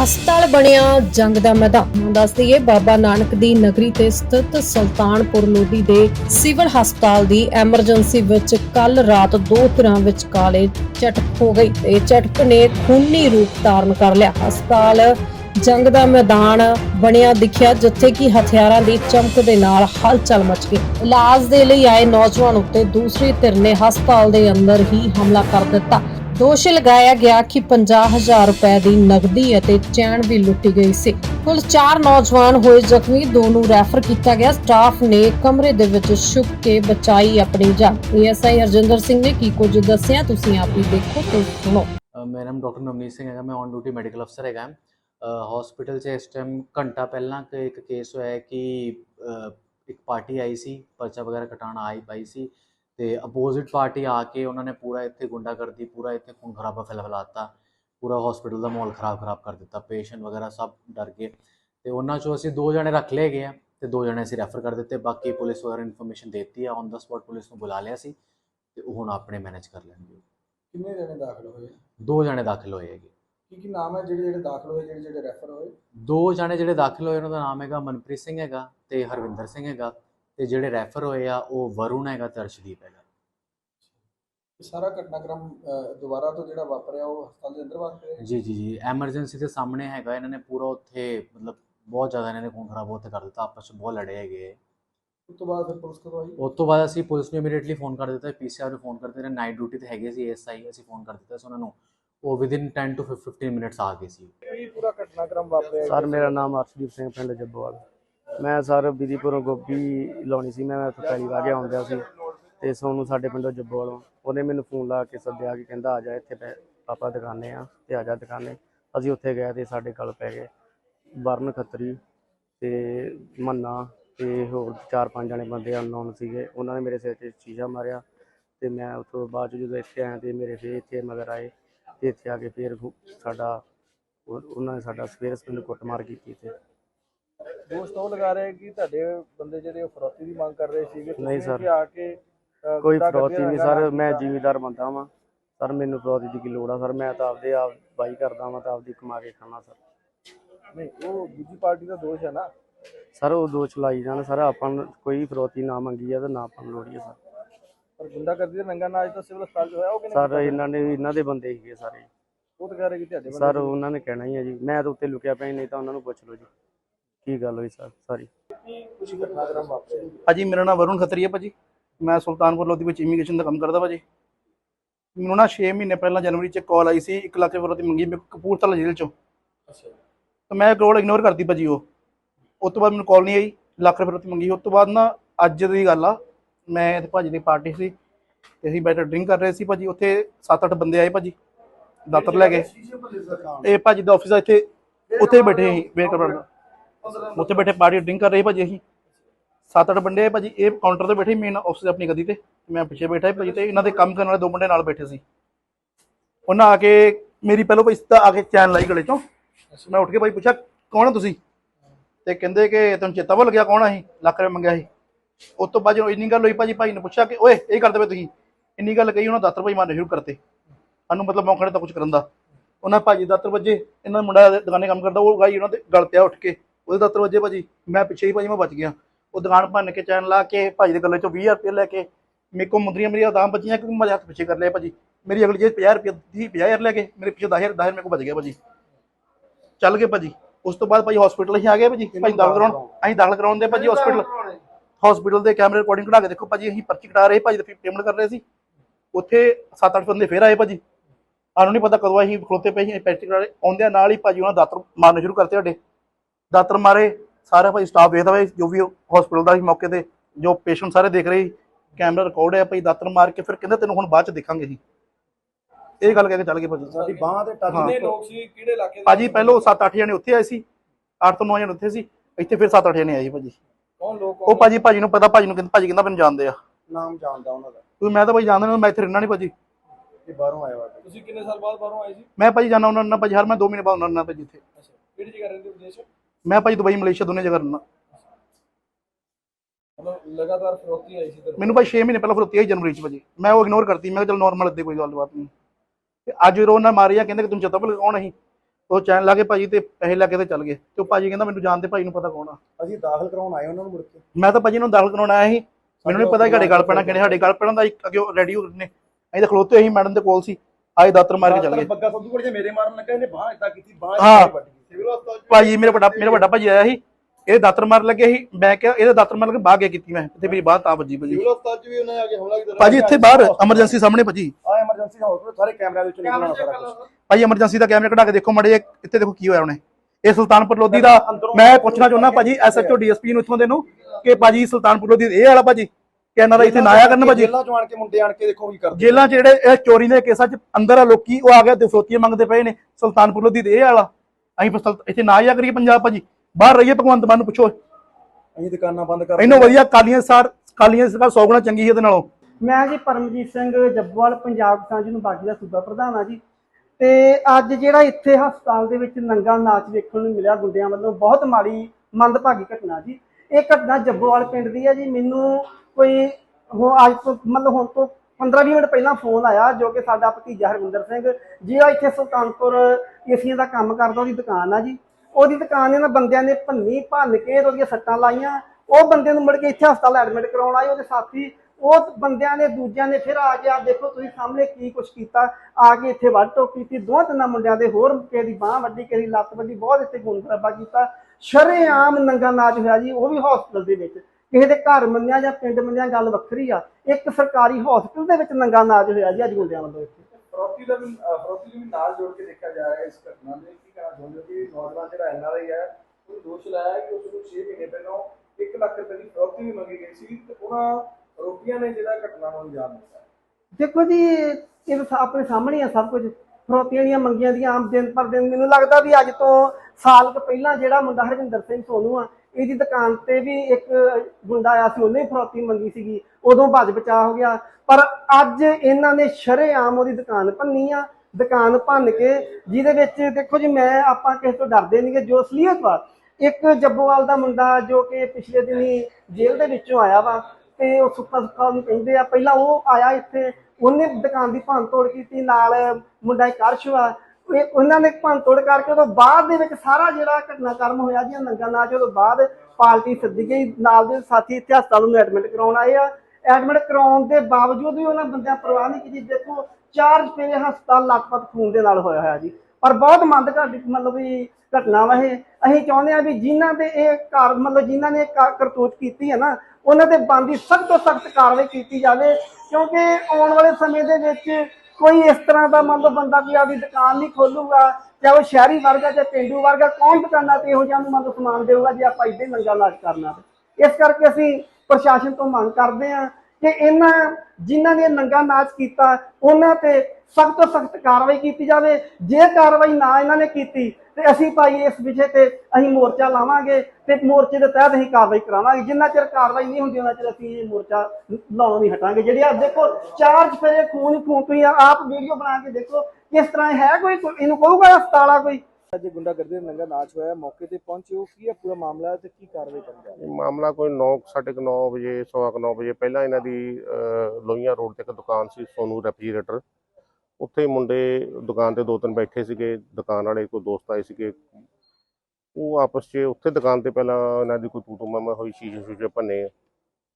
ਹਸਪਤਾਲ ਬਣਿਆ ਜੰਗ ਦਾ ਮੈਦਾਨ। ਦੱਸ ਦਈਏ, ਬਾਬਾ ਨਾਨਕ ਦੀ ਨਗਰੀ ਤੇ ਸਥਿਤ ਸੁਲਤਾਨਪੁਰ ਲੋਧੀ ਦੇ ਸਿਵਲ ਹਸਪਤਾਲ ਦੀ ਐਮਰਜੈਂਸੀ ਵਿੱਚ ਕੱਲ ਰਾਤ ਦੋ ਧਿਰਾਂ ਵਿੱਚ ਕਾਲੇ ਝਟਕ ਹੋ ਗਈ ਤੇ ਝਟਕ ਨੇ ਖੂਨੀ ਰੂਪ ਧਾਰਨ ਕਰ ਲਿਆ। ਹਸਪਤਾਲ ਜੰਗ ਦਾ ਮੈਦਾਨ ਬਣਿਆ ਦਿਖਿਆ, ਜਿੱਥੇ ਕਿ ਹਥਿਆਰਾਂ ਦੀ ਚਮਕ ਦੇ ਨਾਲ ਹਲਚਲ ਮਚ ਗਈ। ਇਲਾਜ ਦੇ ਲਈ ਆਏ ਨੌਜਵਾਨ ਉੱਤੇ ਦੂਸਰੀ ਧਿਰ ਨੇ ਹਸਪਤਾਲ ਦੇ ਅੰਦਰ ਹੀ ਹਮਲਾ ਕਰ ਦਿੱਤਾ। ਦੋਸ਼ ਲਗਾਇਆ ਗਿਆ ਕਿ 50000 ਰੁਪਏ ਦੀ ਨਕਦੀ ਅਤੇ ਚੈਨ ਵੀ ਲੁੱਟੀ ਗਈ ਸੀ। ਕੁੱਲ 4 ਨੌਜਵਾਨ ਹੋਏ ਜ਼ਖਮੀ ਦੋ ਨੂੰ ਰੈਫਰ ਕੀਤਾ ਗਿਆ। ਸਟਾਫ ਨੇ ਕਮਰੇ ਦੇ ਵਿੱਚ ਛੁਪ ਕੇ ਬਚਾਈ ਆਪਣੀ ਜਾਨ। ਏਐਸਆਈ ਹਰਜਿੰਦਰ ਸਿੰਘ ਨੇ ਕੀ ਕੁਝ ਦੱਸਿਆ, ਤੁਸੀਂ ਆਪ ਹੀ ਦੇਖੋ ਤੇ ਸੁਣੋ। ਮੇਰਾ ਨਾਮ ਡਾਕਟਰ ਨਵਨੀਤ ਸਿੰਘ ਹੈਗਾ, ਮੈਂ ਔਨ ਡਿਊਟੀ ਮੈਡੀਕਲ ਅਫਸਰ ਹੈਗਾ। ਹਸਪੀਟਲ 'ਚ ਇਸ ਟਾਈਮ ਘੰਟਾ ਪਹਿਲਾਂ ਇੱਕ ਕੇਸ ਹੋਇਆ ਕਿ ਇੱਕ ਪਾਰਟੀ ਆਈ ਸੀ, ਪਰਚਾ ਵਗੈਰਾ ਕਟਾਉਣ ਆਈ ਪਾਈ ਸੀ। ਤੇ ਅਪੋਜ਼ਿਟ ਪਾਰਟੀ ਆ ਕੇ ਉਹਨਾਂ ਨੇ ਪੂਰਾ ਇੱਥੇ ਗੁੰਡਾਗਰਦੀ ਪੂਰਾ ਇੱਥੇ ਖੂਨ ਖਰਾਬਾ ਫੈਲਾ ਫੈਲਾਤਾ ਪੂਰਾ ਹਸਪੀਟਲ ਦਾ ਮਾਹੌਲ ਖਰਾਬ ਖਰਾਬ ਕਰ ਦਿੱਤਾ ਪੇਸ਼ੈਂਟ ਵਗੈਰਾ ਸਭ ਡਰ ਗਏ। ਤੇ ਉਹਨਾਂ 'ਚੋਂ ਅਸੀਂ ਦੋ ਜਣੇ ਰੱਖ ਲਏ ਗਏ ਆ ਤੇ ਦੋ ਜਣੇ ਅਸੀਂ ਰੈਫਰ ਕਰ ਦਿੱਤੇ। ਬਾਕੀ ਪੁਲਿਸ ਵਗੈਰਾ ਇਨਫੋਰਮੇਸ਼ਨ ਦਿੱਤੀ ਆ ਔਨ ਦਾ ਸਪੌਟ ਪੁਲਿਸ ਨੂੰ ਬੁਲਾ ਲਿਆ ਸੀ ਤੇ ਉਹ ਹੁਣ ਆਪਣੇ ਮੈਨੇਜ ਕਰ ਲੈਣਗੇ। ਕਿੰਨੇ ਜਣੇ ਦਾਖਲ ਹੋਏ ਦੋ ਜਣੇ ਦਾਖਲ ਹੋਏ ਹੈਗੇ। ਕੀ ਕੀ ਨਾਮ ਹੈ ਜਿਹੜੇ ਜਿਹੜੇ ਦਾਖਲ ਹੋਏ ਜਿਹੜੇ ਜਿਹੜੇ ਰੈਫਰ ਹੋਏ? ਦੋ ਜਾਣੇ ਜਿਹੜੇ ਦਾਖਲ ਹੋਏ ਉਹਨਾਂ ਦਾ ਨਾਮ ਹੈਗਾ ਮਨਪ੍ਰੀਤ ਸਿੰਘ ਹੈਗਾ ਤੇ ਹਰਵਿੰਦਰ ਸਿੰਘ ਹੈਗਾ। ਤੇ ਜਿਹੜੇ ਰੈਫਰ ਹੋਏ ਆ ਉਹ ਵਰੁਣ ਹੈਗਾ ਤੇ ਅਰਸ਼ਦੀਪ ਹੈਗਾ। ਇਹ ਸਾਰਾ ਘਟਨਾਕ੍ਰਮ ਅਹ, ਦੁਬਾਰਾ ਤੋਂ ਜਿਹੜਾ ਵਾਪਰਿਆ ਉਹ ਹਸਪਤਾਲ ਦੇ ਅੰਦਰ ਵਾਪਰਿਆ? ਜੀ ਜੀ ਜੀ। ਐਮਰਜੈਂਸੀ ਦੇ ਸਾਹਮਣੇ ਹੈਗਾ। ਇਹਨਾਂ ਨੇ ਪੂਰਾ ਉੱਥੇ ਮਤਲਬ ਬਹੁਤ ਜ਼ਿਆਦਾ ਇਹਨਾਂ ਨੇ ਖੂਨ ਖਰਾਬ ਉੱਥੇ ਕਰ ਦਿੱਤਾ। ਆਪਸ ਵਿੱਚ ਬਹੁਤ ਲੜੇ ਹੈਗੇ। ਉਸ ਤੋਂ ਬਾਅਦ ਫਿਰ ਪੁਲਿਸ ਕਦੋਂ ਆਈ? ਉਸ ਤੋਂ ਬਾਅਦ ਅਸੀਂ ਪੁਲਿਸ ਨੂੰ ਇਮੀਡੀਏਟਲੀ ਫੋਨ ਕਰ ਦਿੱਤਾ। ਪੀਸੀਆਰ ਨੂੰ ਫੋਨ ਕਰ ਦਿੱਤਾ ਨਾਈਟ ਡਿਊਟੀ ਤੇ ਹੈਗੇ ਸੀ ਐਸਆਈ ਅਸੀਂ ਫੋਨ ਕਰ ਦਿੱਤਾ ਸੀ ਉਹਨਾਂ ਨੂੰ। ਉਹ ਵਿਦਿਨ 10 ਟੂ 15 ਮਿੰਟਸ ਆ ਗਏ ਸੀ। ਕੀ ਪੂਰਾ ਘਟਨਾਕ੍ਰਮ ਵਾਪਰਿਆ। ਸਰ ਮੇਰਾ ਨਾਮ ਅਰਸ਼ਦੀਪ ਸਿੰਘ ਪਿੰਡ ਜੱਬੋਵਾਲ। ਮੈਂ ਸਰ ਵਿਧੀਪੁਰੋਂ ਗੋਭੀ ਲਾਉਣੀ ਸੀ, ਮੈਂ ਉੱਥੇ ਪਹਿਲੀ ਵਾਰ ਆਉਂਦਿਆ ਸੀ ਤੇ ਸੋਨੂੰ ਸਾਡੇ ਪਿੰਡੋਂ ਜੱਬੋਵਾਲੋਂ ਉਹਨੇ ਮੈਨੂੰ ਫੋਨ ਲਾ ਕੇ ਸੱਦਿਆ ਕਿ ਕਹਿੰਦਾ ਆ ਜਾ ਇੱਥੇ ਪੈ- ਪਾਪਾ ਦੁਕਾਨੇ ਆ ਤੇ ਆ ਜਾ ਦੁਕਾਨੇ। ਅਸੀਂ ਉੱਥੇ ਗਏ ਤੇ ਸਾਡੇ ਗਲ ਪੈ ਗਏ। ਵਰਨ ਖੱਤਰੀ ਤੇ ਮੰਨਾ ਤੇ ਹੋਰ ਚਾਰ ਪੰਜ ਜਣੇ ਬੰਦੇ ਅਨਨੋਨ ਸੀਗੇ, ਉਹਨਾਂ ਨੇ ਮੇਰੇ ਸਿਰ 'ਤੇ ਸ਼ੀਸ਼ਾ ਮਾਰਿਆ ਤੇ ਮੈਂ ਉਸ ਤੋਂ ਬਾਅਦ 'ਚ ਜਦੋਂ ਇੱਥੇ ਆਇਆ ਤੇ ਮੇਰੇ ਫੇਰ ਇੱਥੇ ਮਗਰ ਆਏ ਤੇ ਇੱਥੇ ਆ ਕੇ ਫੇਰ ਸਾਡਾ, ਉਹ- ਉਹਨਾਂ ਨੇ ਸਾਡਾ ਸਵੇਰ ਮੈਨੂੰ ਕੁੱਟਮਾਰ ਕੀਤੀ ਤੇ ਦੋਸਤ ਉਹ ਲਗਾ ਰਹੇ ਕਿ ਤੁਹਾਡੇ ਬੰਦੇ ਜਿਹੜੇ ਉਹ ਫਰੋਤੀ ਦੀ ਮੰਗ ਕਰ ਰਹੇ ਸੀਗੇ ਤੁਸੀਂ ਨਹੀਂ ਸਰ। ਇੱਥੇ ਆ ਕੇ ਕੋਈ ਗੁੰਡਾਗਰਦੀ ਫਰੋਤੀ ਨਹੀਂ ਸਰ ਮੈਂ ਕੀਤਾ। ਜ਼ਿਮੀਦਾਰ ਬੰਦਾ ਵਾਂ। ਸਰ ਮੈਨੂੰ ਫਰੋਤੀ ਦੀ ਕੀ ਲੋੜ ਆ? ਸਰ ਮੈਂ ਤਾਂ ਆਪਦੇ ਆਪ ਬਾਈ ਕਰਦਾ ਵਾਂ ਤਾਂ ਆਪਦੀ ਕਮਾ ਕੇ ਖਾਣਾ ਸਰ। ਨਹੀਂ ਉਹ ਦੂਜੀ ਪਾਰਟੀ ਦਾ ਦੋਸ਼ ਹੈ ਨਾ? ਸਰ ਉਹ ਦੋਸ਼ ਲਾਈ ਜਾਣ। ਸਰ ਆਪਾਂ ਨੂੰ ਕੋਈ ਫਰੋਤੀ ਨਾ ਮੰਗੀ ਆ ਤਾਂ ਨਾ ਆਪਾਂ ਨੂੰ ਲੋੜ ਆ ਸਰ। ਪਰ ਗੁੰਡਾਗਰਦੀ ਦਾ ਰੰਗਾ ਨਾਚ ਤਾਂ ਸਿਵਲ ਹਸਪਤਾਲ 'ਚ ਹੋਇਆ ਉਹ ਕਿਨੇ ਸਰ ਇਹਨਾਂ ਨੇ ਇਹਨਾਂ ਦੇ ਬੰਦੇ ਸੀਗੇ ਸਾਰੇ। ਉਹ ਤਾਂ ਕਹਿ ਰਹੇ ਕਿ ਤੁਹਾਡੇ ਬੰਦੇ ਸਰ ਉਹਨਾਂ ਨੇ ਕਹਿਣਾ ਹੀ ਆ ਜੀ। ਮੈਂ ਤਾਂ ਉੱਤੇ ਲੁਕਿਆ ਪਿਆ ਸੀ, ਨਹੀਂ ਤਾਂ ਉਹਨਾਂ ਨੂੰ ਪੁੱਛ ਲਓ ਜੀ। ਕੀ ਗੱਲ ਹੋਈ ਸਰ? ਸਾਰੀ ਕੁਝ ਘਟਨਾਕ੍ਰਮ ਮੇਰਾ ਨਾਮ ਵਰੁਣ ਖੱਤਰੀ ਹੈ ਭਾਜੀ। ਮੈਂ ਸੁਲਤਾਨਪੁਰ ਲੋਧੀ ਵਿੱਚ ਇਮੀਗ੍ਰੇਸ਼ਨ ਦਾ ਕੰਮ ਕਰਦਾ ਭਾਜੀ। ਮੈਨੂੰ ਨਾ 6 ਮਹੀਨੇ ਪਹਿਲਾਂ ਜਨਵਰੀ ਚ ਕਾਲ ਆਈ ਸੀ 1 ਲੱਖ ਰੁਪਏ ਦੀ ਮੰਗੀ ਮੈਂ ਕਪੂਰਥਲਾ ਜੇਲ੍ਹ ਚੋਂ। ਅੱਛਾ ਤਾਂ ਮੈਂ ਕੋਲ ਇਗਨੋਰ ਕਰਤੀ ਭਾਜੀ ਉਹ। ਉਸ ਤੋਂ ਬਾਅਦ ਮੈਨੂੰ ਕਾਲ ਨਹੀਂ ਆਈ ਲੱਖ ਰੁਪਏ ਦੀ ਮੰਗੀ। ਉਸ ਤੋਂ ਬਾਅਦ ਨਾ ਅੱਜ ਦੀ ਗੱਲ ਆ ਮੈਂ ਤੇ ਭਾਜੀ ਦੀ ਪਾਰਟੀ ਸੀ ਤੇ ਅਸੀਂ ਬੈਠੇ ਡਰਿੰਕ ਕਰ ਰਹੇ ਸੀ ਭਾਜੀ। ਉੱਥੇ 7-8 ਬੰਦੇ ਆਏ ਭਾਜੀ ਦਾਤਰ ਲੈ ਕੇ ਇਹ ਭਾਜੀ ਦਾ ਆਫਿਸ ਆ ਇੱਥੇ ਉੱਥੇ ਬੈਠੇ ਸੀ ਵੇਟ ਕਰ ਉੱਥੇ ਬੈਠੇ ਪਾਰਟੀ ਡਰਿੰਕ ਕਰ ਰਹੇ ਭਾਜੀ ਅਸੀਂ। ਸੱਤ ਅੱਠ ਬੰਦੇ ਆ ਭਾਜੀ, ਇਹ ਕਾਊਂਟਰ ਤੇ ਬੈਠੇ ਮੇਨ ਆਫਿਸ ਆਪਣੀ ਗੱਦੀ ਤੇ। ਮੈਂ ਪਿੱਛੇ ਬੈਠਾ ਭਾਜੀ ਤੇ ਇਹਨਾਂ ਦੇ ਕੰਮ ਕਰਨ ਵਾਲੇ ਦੋ ਬੰਦੇ ਨਾਲ ਬੈਠੇ ਸੀ। ਉਹਨਾਂ ਆ ਕੇ ਮੇਰੀ ਪਹਿਲੋਂ ਭਾਈ ਸਿੱਧਾ ਆ ਕੇ ਚੈਨ ਲਾਈ ਗਲੇ ਚੋਂ। ਮੈਂ ਉੱਠ ਕੇ ਭਾਈ ਪੁੱਛਿਆ, ਕੌਣ ਆ ਤੁਸੀਂ? ਤੇ ਕਹਿੰਦੇ ਕਿ ਤੁਹਾਨੂੰ ਚੇਤਾ ਭੁੱਲ ਗਿਆ ਕੌਣ ਆ ਅਸੀਂ? ਲੱਖ ਰੁਪਏ ਮੰਗਿਆ ਸੀ। ਉਸ ਤੋਂ ਬਾਅਦ ਜਦੋਂ ਇੰਨੀ ਗੱਲ ਹੋਈ ਭਾਜੀ, ਭਾਈ ਨੇ ਪੁੱਛਿਆ ਕਿ, ਓਏ, ਇਹ ਕਰਦੇ ਪਏ ਤੁਸੀਂ? ਇੰਨੀ ਗੱਲ ਕਹੀ, ਉਹਨਾਂ ਦਾਤਰ ਭਾਈ ਮਾਰਨੇ ਸ਼ੁਰੂ ਕਰਤੇ। ਸਾਨੂੰ ਮਤਲਬ ਮੌਕਾ ਨਹੀਂ ਤਾਂ ਕੁਝ ਕਰਨ ਦਾ। ਉਹਨਾਂ ਭਾਜੀ ਦਾਤਰ ਵੱਜੇ, ਇਹਨਾਂ ਦਾ ਮੁੰਡਾ ਦੁਕਾਨੇ ਕੰਮ ਕਰਦਾ, ਉਹ ਗਾਈ ਉਹਨਾਂ ਦੇ ਗਲ ਪਿਆ ਉੱਠ ਕੇ। ਉਹਦੇ ਦਾਤਰ ਵੱਜੇ ਭਾਜੀ ਮੈਂ ਪਿੱਛੇ ਹੀ ਭਾਜੀ ਮੈਂ ਬਚ ਗਿਆ। ਉਹ ਦੁਕਾਨ ਭੰਨ ਕੇ ਚੈਨ ਲਾ ਕੇ ਭਾਜੀ ਦੇ ਗੱਲੇ ਚੋਂ 20000 ਰੁਪਏ ਲੈ ਕੇ ਮੇਰੇ ਕੋਲ ਮੁੰਦਰੀਆਂ ਮੇਰੀਆਂ ਦਾਮ ਬਚੀਆਂ ਕਿਉਂਕਿ ਮੈਂ ਹੱਥ ਪਿੱਛੇ ਕਰ ਲਿਆ ਭਾਜੀ। ਮੇਰੀ ਅਗਲੀ ਜੇਬ 50 ਰੁਪਏ ਦੀ 50000 ਲੈ ਕੇ ਮੇਰੇ ਪਿੱਛੇ 10000 10000 ਮੇਰੇ ਕੋਲ ਬਚ ਗਿਆ ਭਾਜੀ। ਚੱਲ ਗਏ ਭਾਜੀ। ਉਸ ਤੋਂ ਬਾਅਦ ਭਾਜੀ ਹਸਪੀਟਲ ਹੀ ਆ ਗਏ ਭਾਜੀ। ਭਾਜੀ ਦਾਖਲ ਕਰਾਉਣ ਅਸੀਂ ਦਾਖਲ ਕਰਾਉਣ ਦੇ ਭਾਜੀ ਹਸਪੀਟਲ ਹਸਪੀਟਲ ਦੇ ਕੈਮਰੇ ਰਿਕਾਰਡਿੰਗ ਕਢਾ ਕੇ ਦੇਖੋ ਭਾਜੀ ਅਸੀਂ ਪਰਚੀ ਕਟਾ ਰਹੇ ਭਾਜੀ ਤੇ ਪੇਮੈਂਟ ਕਰ ਰਹੇ ਸੀ। ਉੱਥੇ 7-8 ਬੰਦੇ ਫੇਰ ਆਏ ਭਾਜੀ। ਸਾਨੂੰ ਨਹੀਂ ਪਤਾ ਕਦੋਂ ਅਸੀਂ ਖਲੋਤੇ ਪਏ ਸੀ ਪਰਚੀ ਕਟਾ ਰਹੇ। ਆਉਂਦਿਆਂ ਨਾਲ ਹੀ ਭਾਜੀ ਉਹਨਾਂ ਦਾਤਰ ਮਾਰਨੇ ਸ਼ੁਰੂ ਕਰਤੇ ਸਾਡੇ। ਦਾਤਰ ਮਾਰੇ ਸਾਰਾ ਭਾਈ ਸਟਾਫ ਵੇਖਦਾ ਵਾ ਜੋ ਵੀ ਹਸਪੀਟਲ ਦਾ ਸੀ ਮੌਕੇ ਤੇ ਜੋ ਪੇਸ਼ੈਂਟ ਸਾਰੇ ਦੇਖ ਰਹੇ ਕੈਮਰਾ ਰਿਕਾਰਡ ਹੈ ਭਾਈ ਦਾਤਰ ਮਾਰ ਕੇ ਫਿਰ ਕਹਿੰਦੇ ਤੈਨੂੰ ਹੁਣ ਬਾਅਦ ਚ ਦੇਖਾਂਗੇ ਜੀ। ਇਹ ਗੱਲ ਕਹਿ ਕੇ ਚੱਲ ਗਏ ਭਾਜੀ। ਸਾਡੀ ਬਾਹ ਤੇ ਟੱਚ। ਕਿੰਨੇ ਲੋਕ ਸੀ ਕਿਹੜੇ ਇਲਾਕੇ ਦੇ? ਭਾਜੀ ਪਹਿਲੋਂ 7-8 ਜਣੇ ਉੱਥੇ ਆਏ ਸੀ 8 ਤੋਂ 9 ਜਣੇ ਉੱਥੇ ਸੀ ਇੱਥੇ ਫਿਰ 7-8 ਜਣੇ ਆਏ ਭਾਜੀ। ਕੌਣ ਲੋਕ ਉਹ ਭਾਜੀ ਭਾਜੀ ਨੂੰ ਪਤਾ ਭਾਜੀ ਨੂੰ ਕਹਿੰਦਾ ਭਾਜੀ ਕਹਿੰਦਾ ਮੈਨੂੰ ਜਾਣਦੇ ਆ। ਨਾਮ ਜਾਣਦਾ ਉਹਨਾਂ ਦਾ। ਕਿਉਂਕਿ ਮੈਂ ਤਾਂ ਭਾਈ ਜਾਣਦਾ ਨਹੀਂ ਮੈਂ ਇੱਥੇ ਰਹਿਣਾ ਨਹੀਂ ਭਾਜੀ। ਇਹ ਬਾਹਰੋਂ ਆਇਆ ਵਾ ਤੁਸੀਂ ਕਿੰਨੇ ਸਾਲ ਬਾਅਦ ਬਾਹਰੋਂ ਆਏ ਸੀ? ਮੈਂ ਭਾਜੀ ਜਾਣਾ ਉਹਨਾਂ ਨਾਲ ਭਾਜੀ ਹਰ ਮੈਂ 2 ਮਹੀਨੇ ਬਾਅਦ ਉਹਨਾਂ ਨਾਲ ਭਾਜੀ ਇੱਥੇ। ਅੱਛਾ ਕਿਹੜੀ ਜਗ੍ਹਾ ਰਹਿੰਦੇ ਹੋ ਵਿਦੇਸ਼? ਮੈਂ ਭਾਜੀ ਦੁਬਈ ਮਲੇਸ਼ੀਆ ਦੋਨੇ ਜਗ੍ਹਾ ਰਹਿਣਾ ਮਤਲਬ ਲਗਾਤਾਰ ਫਰੋਤੀ ਆਈ ਸੀ ਤੇ ਮੈਨੂੰ ਭਾਈ 6 ਮਹੀਨੇ ਪਹਿਲਾਂ ਫਿਰ ਉੱਤੀ ਆਈ ਜਨਵਰੀ ਚ ਭਾਜੀ। ਮੈਂ ਉਹ ਇਗਨੋਰ ਕਰਤੀ ਮੈਂ ਕਿਹਾ ਚਲ ਨਾਰਮਲ ਇੱਥੇ ਕੋਈ ਗੱਲਬਾਤ ਨਹੀਂ। ਤੇ ਅੱਜ ਜਦੋਂ ਉਹਨਾਂ ਮਾਰਿਆ ਕਹਿੰਦੇ ਕਿ ਤੁਸੀਂ ਚੇਤਾ ਭੁੱਲ ਕੌਣ ਅਸੀਂ ਉਹ ਚੈਨ ਲਾ ਕੇ ਭਾਜੀ ਤੇ ਪੈਸੇ ਲੈ ਕੇ ਤੇ ਚੱਲ ਗਏ। ਤੇ ਉਹ ਭਾਜੀ ਕਹਿੰਦਾ ਮੈਨੂੰ ਜਾਣਦੇ ਭਾਈ ਨੂੰ ਪਤਾ ਕੌਣ ਆ? ਅਸੀਂ ਦਾਖਲ ਕਰਾਉਣ ਆਏ ਉਹਨਾਂ ਨੂੰ ਮੁੜ ਕੇ। ਮੈਂ ਤਾਂ ਭਾਜੀ ਨੂੰ ਦਾਖਲ ਕਰਾਉਣ ਆਇਆ ਸੀ। ਮੈਨੂੰ ਨਹੀਂ ਪਤਾ ਕਿ ਸਾਡੇ ਗੱਲ ਪੈਣਾ ਕਿਹੜੇ ਸਾਡੇ ਗੱਲ ਪੈਣਾ ਦਾ ਅੱਗੇ ਰੈਡੀ ਹੋ ਨੇ। ਅਸੀਂ ਤਾਂ ਖਲੋਤੇ ਹੋਏ ਸੀ ਮੈਡਮ ਦੇ ਕੋਲ ਸੀ। ਆਏ ਦਾਤਰ ਮਾਰ ਕੇ ਚੱਲ ਗਏ। ਬੱਗਾ ਸੰਧੂ ਕੋਲ ਜੇ ਮੇਰੇ ਮਾਰਨ ਲੱਗਾ ਇਹਨੇ ਬਾਹ ਇਦਾਂ ਕੀਤੀ ਬਾਹ। ਵੱਟ ਗਈ ਭਾਜੀ ਮੇਰਾ ਵੱਡਾ ਮੇਰਾ ਵੱਡਾ ਭਾਜੀ ਆਇਆ ਸੀ। ਇਹਦੇ ਦਾਤਰ ਮਾਰ ਲੱਗੇ ਸੀ। ਮੈਂ ਕਿਹਾ ਇਹਦੇ ਦਾਤਰ ਮਾਰ ਕੇ ਬਾਹਰ ਗਿਆ ਕੀਤੀ ਮੈਂ। ਤੇ ਮੇਰੀ ਬਾਹ ਤਾਂ ਵੱਜੀ ਭਾਜੀ। ਸਿਵਲ ਹਸਪਤਾਲ ਚ ਵੀ ਉਹਨੇ ਆ ਕੇ ਹਮਲਾ ਕੀਤਾ ਭਾਜੀ ਇੱਥੇ ਬਾਹਰ ਐਮਰਜੈਂਸੀ ਸਾਹਮਣੇ ਭਾਜੀ। ਆ ਐਮਰਜੈਂਸੀ ਹਸਪਤਾਲ ਸਾਰੇ ਕੈਮਰਿਆਂ ਦੇ ਵਿੱਚ ਨਿਕਲਣਾ ਸਾਰਾ ਕੁਝ ਭਾਜੀ ਐਮਰਜੈਂਸੀ ਦਾ ਕੈਮਰਾ ਕਢਾ ਕੇ ਦੇਖੋ ਮੜੇ ਇੱਥੇ ਦੇਖੋ ਕੀ ਹੋਇਆ ਉਹਨੇ। ਇਹ ਸੁਲਤਾਨਪੁਰ ਲੋਧੀ ਦਾ ਮੈਂ ਪੁੱਛਣਾ ਚਾਹੁੰਦਾ ਭਾਜੀ ਐਸਐਚਓ ਡੀਐਸਪੀ ਨੂੰ ਇੱਥੋਂ ਦੇ ਨੂੰ ਕਿ ਭਾਜੀ ਸੁਲਤਾਨਪੁਰ ਲੋਧੀ ਇਹ ਵਾਲਾ ਭਾਜੀ ਕਿ ਇਹਨਾਂ ਦਾ ਇੱਥੇ ਨਾ ਆਇਆ ਕਰਨ ਭਾਜੀ। ਜੇਲ੍ਹਾਂ ਚੋਂ ਆਣ ਕੇ ਮੁੰਡੇ ਆਣ ਕੇ ਦੇਖੋ ਕੀ ਕਰਦੇ। ਜੇਲ੍ਹਾਂ 'ਚ ਜਿਹੜੇ ਇਹ ਚੋਰੀ ਦੇ ਕੇਸਾਂ 'ਚ ਅੰਦਰ ਆ ਲੋਕੀ ਉਹ ਆ ਗਿਆ ਤੇ ਫਰੋਤੀਆਂ ਮੰਗਦੇ ਪਏ ਨੇ। ਸੁਲਤਾਨਪੁਰ ਲੋਧੀ ਦੇ ਇਹ ਵਾਲਾ। ਅਸੀਂ ਸੁਲਤ- ਇੱਥੇ ਨਾ ਆਇਆ ਕਰੀਏ ਪੰਜਾਬ ਭਾਜੀ ਬਾਹਰ ਰਹੀਏ ਭਗਵੰਤ ਮਾਨ ਨੂੰ ਪੁੱਛੋ। ਅਸੀਂ ਦੁਕਾਨਾਂ ਬੰਦ ਕਰ ਇਹਨੂੰ ਵਧੀਆ ਕਾਲੀਆਂ ਸਾਰ ਕਾਲੀਆਂ ਸਰਕਾਰ 100 ਗੁਣਾ ਚੰਗੀ ਸੀ ਇਹਦੇ ਨਾਲੋਂ। ਮੈਂ ਜੀ ਪਰਮਜੀਤ ਸਿੰਘ ਜੱਬੋਵਾਲ ਪੰਜਾਬ ਕਿਸਾਨ ਯੂਨੀਅਨ ਬਾਗੀ ਦਾ ਸੂਬਾ ਪ੍ਰਧਾਨ ਆ ਜੀ। ਤੇ ਅੱਜ ਜਿਹੜਾ ਇੱਥੇ ਹਸਪਤਾਲ ਦੇ ਵਿੱਚ ਨੰਗਾ ਨਾਚ ਵੇਖਣ ਨੂੰ ਮਿਲਿਆ ਗੁੰਡਿਆਂ ਵੱਲੋਂ ਬਹੁਤ ਮਾੜੀ ਮੰਦਭਾਗੀ ਘਟਨਾ ਜੀ। ਇਹ ਘਟਨਾ ਜੱਬੋਵਾਲ ਪਿੰਡ ਦੀ ਹੈ ਜੀ। ਮੈਨੂੰ ਕੋਈ ਹੁਣ ਅੱਜ ਤੋਂ ਮਤਲਬ ਹੁਣ ਤੋਂ 15-20 ਮਿੰਟ ਪਹਿਲਾਂ ਫੋਨ ਆਇਆ ਜੋ ਕਿ ਸਾਡਾ ਭਤੀਜਾ ਹਰਵਿੰਦਰ ਸਿੰਘ ਜਿਹੜਾ ਇੱਥੇ ਸੁਲਤਾਨਪੁਰ ਏਸੀਆਂ ਦਾ ਕੰਮ ਕਰਦਾ, ਉਹਦੀ ਦੁਕਾਨ ਆ ਜੀ। ਉਹਦੀ ਦੁਕਾਨ ਇਹਨਾਂ ਬੰਦਿਆਂ ਨੇ ਭੰਨੀ, ਭੰਨ ਕੇ ਉਹਦੀਆਂ ਸੱਟਾਂ ਲਾਈਆਂ। ਉਹ ਬੰਦੇ ਨੂੰ ਮੁੜ ਕੇ ਇੱਥੇ ਹਸਪਤਾਲ ਐਡਮਿਟ ਕਰਾਉਣ ਆਏ ਉਹਦੇ ਸਾਥੀ। ਉਹ ਬੰਦਿਆਂ ਨੇ, ਦੂਜਿਆਂ ਨੇ ਫਿਰ ਆ ਕੇ ਆ ਦੇਖੋ ਤੁਸੀਂ ਸਾਹਮਣੇ ਕੀ ਕੁਛ ਕੀਤਾ। ਆ ਕੇ ਇੱਥੇ ਵੱਢ ਟੋਕ ਕੀਤੀ ਦੋ ਤਿੰਨਾਂ ਮੁੰਡਿਆਂ ਦੇ ਹੋਰ ਕਿਸੇ ਦੀ ਬਾਹ ਵੱਡੀ ਕਿਸੇ ਦੀ ਲੱਤ ਵੱਡੀ ਬਹੁਤ ਇੱਥੇ ਖੂਨ ਖਰਾਬਾ ਕੀਤਾ। ਸ਼ਰੇਆਮ ਨੰਗਾ ਨਾਚ ਹੋਇਆ ਜੀ, ਉਹ ਵੀ ਹਸਪਤਾਲ ਦੇ ਵਿੱਚ। ਕਿਸੇ ਦੇ ਘਰ ਮੰਨਿਆ ਜਾਂ ਪਿੰਡ ਮੰਨਿਆ ਗੱਲ ਵੱਖਰੀ ਆ। ਇੱਕ ਸਰਕਾਰੀ ਹਸਪਤਾਲ ਦੇ ਵਿੱਚ ਨੰਗਾ ਨਾਚ ਹੋਇਆ ਜੀ ਅੱਜ ਗੁੰਡਿਆਂ ਵੱਲੋਂ ਇੱਥੇ। ਫਰੋਤੀ ਦਾ ਵੀ ਫਰੋਤੀ ਨੂੰ ਵੀ ਨਾਲ ਜੋੜ ਕੇ ਦੇਖਿਆ ਜਾ ਰਿਹਾ ਇਸ ਘਟਨਾ ਦੇ। ਕੀ ਕਹਿਣਾ ਚਾਹੁੰਦੇ ਹੋ ਕਿ ਨੌਜਵਾਨ ਜਿਹੜਾ ਐਨਆਰਆਈ ਹੈ ਉਹ ਦੋਸ਼ ਲਾਇਆ ਕਿ ਉਸ ਨੂੰ 6 ਮਹੀਨੇ ਪਹਿਲਾਂ 1 ਲੱਖ ਰੁਪਏ ਦੀ ਫਰੋਤੀ ਵੀ ਮੰਗੀ ਗਈ ਸੀ ਤੇ ਉਹਨਾਂ ਰੋਪੀਆਂ ਨੇ ਜਿਹੜਾ ਘਟਨਾ ਨੂੰ ਅੰਜਾਮ ਦਿੱਤਾ? ਦੇਖੋ ਜੀ ਇਹ ਆਪਣੇ ਸਾਹਮਣੇ ਆ ਸਭ ਕੁਝ। ਫਰੋਤੀਆਂ ਦੀਆਂ ਮੰਗੀਆਂ ਦੀਆਂ ਆਮ ਦਿਨ ਪਰ ਦਿਨ ਮੈਨੂੰ ਲੱਗਦਾ ਵੀ ਅੱਜ ਤੋਂ ਸਾਲ ਕੁ ਪਹਿਲਾਂ ਜਿਹੜਾ ਮੁੰਡਾ ਹਰਵਿੰਦਰ ਸਿੰਘ ਸੋਨੂ ਆ ਇਹਦੀ ਦੁਕਾਨ ਤੇ ਵੀ ਇੱਕ ਗੁੰਡਾ ਆਇਆ ਸੀ, ਉਹਨੇ ਫਰੋਤੀ ਮੰਗੀ ਸੀਗੀ। ਉਦੋਂ ਭੱਜ ਬਚਾ ਹੋ ਗਿਆ। ਪਰ ਅੱਜ ਇਹਨਾਂ ਨੇ ਸ਼ਰੇਆਮ ਉਹਦੀ ਦੁਕਾਨ ਭੰਨੀ ਆ। ਦੁਕਾਨ ਭੰਨ ਕੇ ਜਿਹਦੇ ਵਿੱਚ ਦੇਖੋ ਜੀ, ਮੈਂ, ਆਪਾਂ ਕਿਸੇ ਤੋਂ ਡਰਦੇ ਨਹੀਂ ਕਿ ਜੋ ਅਸਲੀਅਤ ਵਾ ਇੱਕ ਜੱਬੋਵਾਲ ਦਾ ਮੁੰਡਾ ਜੋ ਕਿ ਪਿਛਲੇ ਦਿਨੀ ਜੇਲ੍ਹ ਦੇ ਵਿੱਚੋਂ ਆਇਆ ਵਾ ਤੇ ਉਹ ਸੁੱਕਾ ਸੁੱਕਾ ਉਹਨੂੰ ਕਹਿੰਦੇ ਆ। ਪਹਿਲਾਂ ਉਹ ਆਇਆ ਇੱਥੇ, ਉਹਨੇ ਦੁਕਾਨ ਦੀ ਭੰਨ ਤੋੜ ਕੀਤੀ। ਨਾਲ ਮੁੰਡਾ ਇੱਕ ਅਰਸ਼ ਵਾ ਉਹਨਾਂ ਨੇ ਭੰਨ ਤੋੜ ਕਰਕੇ ਉਦੋਂ ਬਾਅਦ ਦੇ ਵਿੱਚ ਸਾਰਾ ਜਿਹੜਾ ਘਟਨਾਕ੍ਰਮ ਹੋਇਆ ਜੀ ਨੰਗਾ ਨਾਚ, ਉਦੋਂ ਬਾਅਦ ਪਾਰਟੀ ਸੱਦੀ ਗਈ, ਨਾਲ ਦੇ ਸਾਥੀ ਇੱਥੇ ਹਸਪਤਾਲ ਨੂੰ ਐਡਮਿਟ ਕਰਾਉਣ ਆਏ ਆ। ਐਡਮਿਟ ਕਰਾਉਣ ਦੇ ਬਾਵਜੂਦ ਵੀ ਉਹਨਾਂ ਬੰਦਿਆਂ ਪਰਵਾਹ ਨਹੀਂ ਕੀਤੀ, ਦੇਖੋ, ਚਾਰ ਰੁਪਏ ਹਸਪਤਾਲ ਲੱਖਪਤ ਖੂਨ ਦੇ ਨਾਲ ਹੋਇਆ ਹੋਇਆ ਜੀ। ਪਰ ਬਹੁਤ ਮੰਦ ਘਾਟੀ, ਮਤਲਬ ਵੀ ਘਟਨਾ ਵਾ ਇਹ। ਅਸੀਂ ਚਾਹੁੰਦੇ ਆ ਵੀ ਜਿਨ੍ਹਾਂ ਦੇ ਇਹ ਕਾਰ ਮਤਲਬ ਜਿਨ੍ਹਾਂ ਨੇ ਕਾ- ਕਰਤੂਤ ਕੀਤੀ ਹੈ ਨਾ, ਉਹਨਾਂ ਤੇ ਬੰਦੀ ਸਖਤ ਤੋਂ ਸਖਤ ਕਾਰਵਾਈ ਕੀਤੀ ਜਾਵੇ। ਕਿਉਂਕਿ ਆਉਣ ਵਾਲੇ ਸਮੇਂ ਦੇ ਵਿੱਚ ਕੋਈ ਇਸ ਤਰ੍ਹਾਂ ਦਾ ਮੰਨ ਲਓ ਬੰਦਾ ਵੀ ਆਪਦੀ ਦੁਕਾਨ ਨਹੀਂ ਖੋਲੂਗਾ ਚਾਹੇ ਉਹ ਸ਼ਹਿਰੀ ਵਰਗਾ ਜਾਂ ਪਿੰਡੂ ਵਰਗਾ ਕੌਣ ਦੁਕਾਨਾਂ ਤੇ ਇਹੋ ਜਿਹਾ ਨੂੰ ਮੰਨ ਲਓ ਸਮਾਨ ਦੇਊਗਾ ਜੇ ਆਪਾਂ ਇੱਦਾਂ ਹੀ ਨੰਗਾ ਨਾਚ ਕਰਨਾ ਇਸ ਕਰਕੇ ਅਸੀਂ ਪ੍ਰਸ਼ਾਸਨ ਤੋਂ ਮੰਗ ਕਰਦੇ ਹਾਂ ਕਿ ਇਹਨਾਂ ਜਿਨ੍ਹਾਂ ਨੇ ਨੰਗਾ ਨਾਚ ਕੀਤਾ, ਉਹਨਾਂ ਤੇ ਸਖਤ ਤੋਂ ਸਖਤ ਕਾਰਵਾਈ ਕੀਤੀ ਜਾਵੇ। ਜੇ ਕਾਰਵਾਈ ਨਾ ਇਹਨਾਂ ਨੇ ਕੀਤੀ, ਤੇ ਅਸੀਂ ਭਾਈ ਇਸ ਵਿਸ਼ੇ ਤੇ ਅਸੀਂ ਮੋਰਚਾ ਲਾਵਾਂਗੇ ਤੇ ਮੋਰਚੇ ਦੇ ਤਹਿਤ ਅਸੀਂ ਕਾਰਵਾਈ ਕਰਾਵਾਂਗੇ। ਜਿੰਨਾ ਚਿਰ ਕਾਰਵਾਈ ਨਹੀਂ ਹੁੰਦੀ, ਉਹਨਾਂ ਚਿਰ ਅਸੀਂ ਇਹ ਮੋਰਚਾ ਲਾਉਣੋਂ ਨਹੀਂ ਹਟਾਂਗੇ। ਜਿਹੜੀ ਆ ਦੇਖੋ, ਚਾਰ ਚਫੇਰੇ, ਖੂਨ ਖੂਨ ਤੁਸੀਂ ਆਪ ਵੀਡੀਓ ਬਣਾ ਕੇ ਦੇਖੋ, ਕਿਸ ਤਰ੍ਹਾਂ ਹੈ ਕੋਈ ਕੋਈ? ਇਹਨੂੰ ਕਹੂਗਾ ਹਸਪਤਾਲ ਆ ਕੋਈ? ਅੱਜ ਗੁੰਡਾਗਰਦੀ ਦਾ ਨੰਗਾ ਨਾਚ ਹੋਇਆ ਮੌਕੇ ਤੇ ਪਹੁੰਚੇ ਹੋ। ਕੀ ਹੈ ਪੂਰਾ ਮਾਮਲਾ ਤੇ ਕੀ ਕਾਰਵਾਈ ਕਰਨ ਜਾ ਰਹੇ ਇਹ ਮਾਮਲਾ ਕੋਈ 9 ਸਾਢੇ ਕੁ 9 ਵਜੇ, ਸਵਾ 9 ਵਜੇ ਪਹਿਲਾਂ ਇਹਨਾਂ ਦੀ ਲੋਹੀਆਂ ਰੋਡ ਤੇ ਇੱਕ ਦੁਕਾਨ ਸੀ, ਸੋਨੂ ਰੈਫਰੀਜਰੇਟਰ। ਉੱਥੇ ਮੁੰਡੇ ਦੁਕਾਨ ਤੇ ਦੋ ਤਿੰਨ ਬੈਠੇ ਸੀਗੇ। ਦੁਕਾਨ ਵਾਲੇ ਕੋਈ ਦੋਸਤ ਆਏ ਸੀਗੇ। ਉਹ ਆਪਸ 'ਚ ਉੱਥੇ ਦੁਕਾਨ ਤੇ ਪਹਿਲਾਂ ਇਹਨਾਂ ਦੀ ਕੋਈ ਤੂਤੂ, ਮਾਮਾ ਹੋਈ, ਸ਼ੀਸ਼ੇ ਸ਼ੂਸ਼ੇ ਭੰਨੇ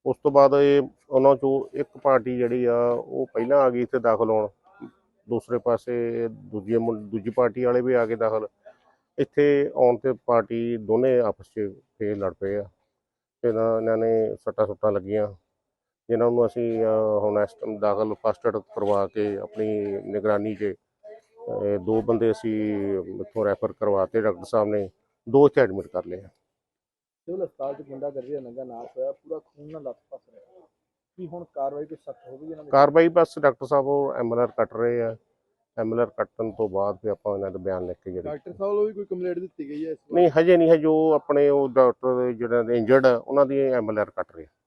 ਉਸ ਤੋਂ ਬਾਅਦ ਇਹ ਉਹਨਾਂ ਚੋਂ ਇੱਕ ਪਾਰਟੀ ਜਿਹੜੀ ਆ, ਉਹ ਪਹਿਲਾਂ ਆ ਗਈ ਇੱਥੇ ਦਾਖਲ ਹੋਣ। ਦੂਸਰੇ ਪਾਸੇ ਦੂਜੀ ਦੂਜੀ ਪਾਰਟੀ ਵਾਲੇ ਵੀ ਆ ਕੇ ਦਾਖਲ। ਇੱਥੇ ਆਉਣ ਤੇ ਪਾਰਟੀ ਦੋਨੇ ਆਪਸ 'ਚ ਫੇਰ ਲੜ ਪਏ ਆ ਤੇ ਨਾ ਇਹਨਾਂ ਨੇ ਸੱਟਾਂ ਸੁੱਟਾਂ ਲੱਗੀਆਂ ਜਿਨ੍ਹਾਂ ਨੂੰ ਅਸੀਂ ਹੁਣ ਇਸ ਟਾਈਮ ਦਾਖਲ ਫਸਟ ਏਡ ਕਰਵਾ ਕੇ ਆਪਣੀ ਨਿਗਰਾਨੀ 'ਚ ਦੋ ਬੰਦੇ ਅਸੀਂ ਇੱਥੋਂ ਰੈਫਰ ਕਰਵਾਤੇ ਡਾਕਟਰ ਸਾਹਿਬ ਨੇ ਦੋ ਇੱਥੇ ਐਡਮਿਟ ਕਰ ਲਏ ਆ। ਸਿਵਲ ਹਸਪਤਾਲ 'ਚ ਗੁੰਡਾਗਰਦੀ ਦਾ ਨੰਗਾ ਨਾਚ ਹੋਇਆ ਪੂਰਾ ਖੂਨ ਨਾਲ ਲੱਤ ਪਸ ਰਿਹਾ ਕੀ ਹੁਣ ਕਾਰਵਾਈ ਕੋਈ ਸਖਤ ਹੋਵੇਗੀ ਇਹਨਾਂ ਦੇ? ਕਾਰਵਾਈ ਬਸ ਡਾਕਟਰ ਸਾਹਿਬ ਉਹ ਐਮਐਲਆਰ ਕੱਟ ਰਹੇ ਆ। ਐਮਐਲਆਰ ਕੱਟਣ ਤੋਂ ਬਾਅਦ ਫਿਰ ਆਪਾਂ ਇਹਨਾਂ ਦਾ ਬਿਆਨ ਲਿਖ ਕੇ ਜਿਹੜੇ ਡਾਕਟਰ ਸਾਹਿਬ ਵੱਲੋਂ ਵੀ ਕੋਈ ਕੰਪਲੇਂਟ ਦਿੱਤੀ ਗਈ ਹੈ ਇਸ ਨਹੀਂ ਹਜੇ ਨਹੀਂ ਹੈ ਜੋ ਆਪਣੇ ਉਹ ਡਾਕਟਰ ਜਿਹੜੇ ਇੰਜਰਡ ਉਹਨਾਂ ਦੀ ਐਮਐਲਆਰ ਕੱਟ ਰਹੇ।